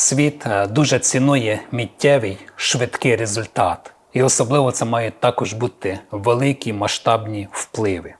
Світ е, дуже цінує миттєвий швидкий результат. І особливо це мають також бути великі масштабні впливи.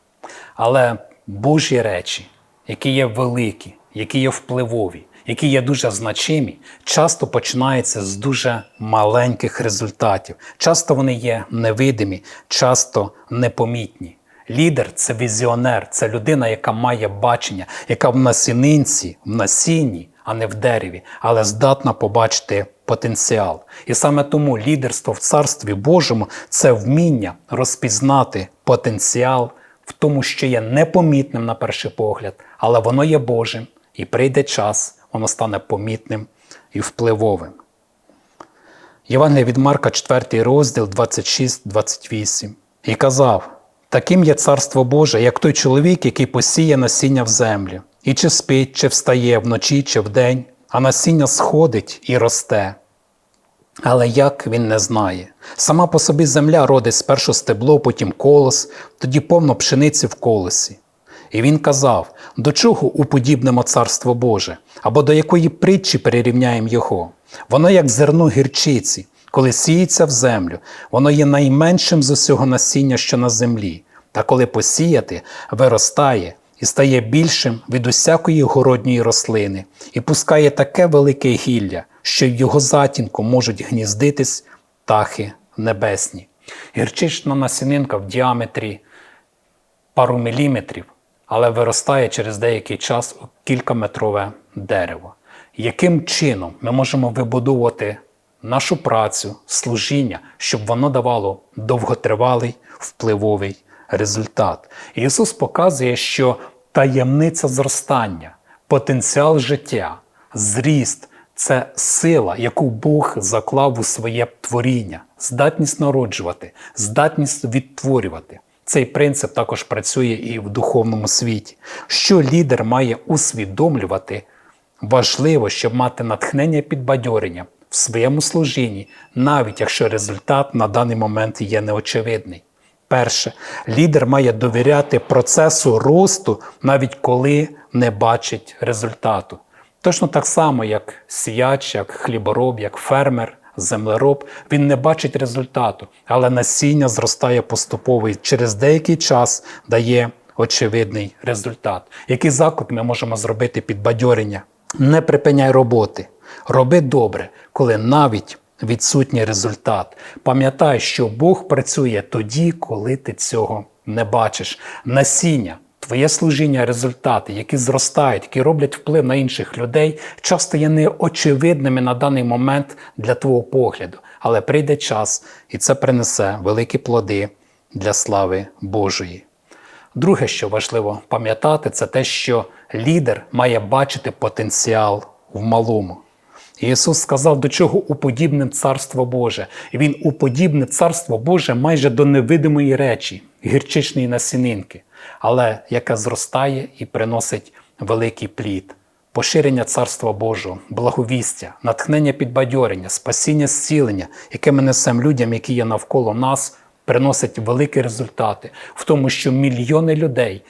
Але Божі речі, які є великі, які є впливові, які є дуже значимі, часто починаються з дуже маленьких результатів. Часто вони є невидимі, часто непомітні. Лідер це візіонер, це людина, яка має бачення, яка в насінинці, в насінні, а не в дереві, але здатна побачити потенціал. І саме тому лідерство в Царстві Божому це вміння розпізнати потенціал в тому, що є непомітним на перший погляд, але воно є Божим, і прийде час, воно стане помітним і впливовим. Євангелія від Марка, 4 розділ 26-28. І казав: Таким є царство Боже, як той чоловік, який посіє насіння в землю, і чи спить, чи встає вночі, чи вдень, а насіння сходить і росте. Але як він не знає. Сама по собі земля родить спершу стебло, потім колос, тоді повно пшениці в колосі. І він казав: до чого уподібнимо царство Боже, або до якої притчі перерівняємо його? Воно як зерно гірчиці, коли сіється в землю, воно є найменшим з усього насіння, що на землі, та коли посіяти, виростає і стає більшим від усякої городньої рослини, і пускає таке велике гілля, що в його затінку можуть гніздитись птахи небесні. Гірчична насінинка в діаметрі пару міліметрів, але виростає через деякий час у кількаметрове дерево. Яким чином ми можемо вибудовувати нашу працю, служіння, щоб воно давало довготривалий впливовий результат? Ісус показує, що таємниця зростання, потенціал життя, зріст це сила, яку Бог заклав у своє творіння, здатність народжувати, здатність відтворювати. Цей принцип також працює і в духовному світі. Що лідер має усвідомлювати, важливо, щоб мати натхнення підбадьорення в своєму служінні, навіть якщо результат на даний момент є неочевидний. Перше, лідер має довіряти процесу росту, навіть коли не бачить результату. Точно так само, як сіяч, як хлібороб, як фермер, землероб, він не бачить результату, але насіння зростає поступово і через деякий час дає очевидний результат. Який заклик ми можемо зробити під бадьорення? Не припиняй роботи, роби добре, коли навіть відсутній результат. Пам'ятай, що Бог працює тоді, коли ти цього не бачиш. Насіння. Твоє служіння, результати, які зростають, які роблять вплив на інших людей, часто є неочевидними на даний момент для твого погляду. Але прийде час, і це принесе великі плоди для слави Божої. Друге, що важливо пам'ятати, це те, що лідер має бачити потенціал в малому. Ісус сказав, до чого уподібним Царство Боже. І Він уподібнив Царство Боже майже до невидимої речі, гірчичної насінинки, але яка зростає і приносить великий плід. Поширення Царства Божого, благовістя, натхнення підбадьорення, спасіння зцілення, яке ми несемо людям, які є навколо нас, приносить великі результати в тому, що мільйони людей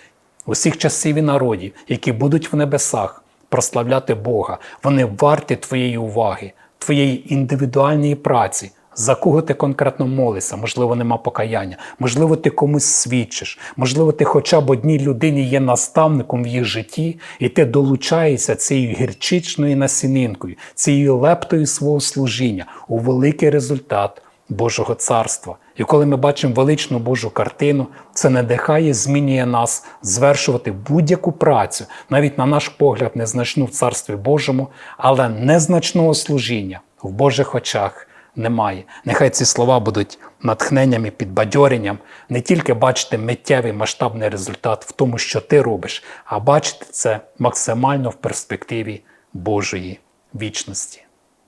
усіх часів і народів, які будуть в небесах, прославляти Бога. Вони варті твоєї уваги, твоєї індивідуальної праці. За кого ти конкретно молишся, можливо, нема покаяння, можливо, ти комусь свідчиш, можливо, ти хоча б одній людині є наставником в їх житті, і ти долучаєшся цією гірчичною насінинкою, цією лептою свого служіння у великий результат Божого царства. І коли ми бачимо величну Божу картину, це надихає, змінює нас звершувати будь-яку працю, навіть на наш погляд, незначну в Царстві Божому, але незначного служіння в Божих очах немає. Нехай ці слова будуть натхненням і підбадьоренням, не тільки бачити миттєвий масштабний результат в тому, що ти робиш, а бачити це максимально в перспективі Божої вічності.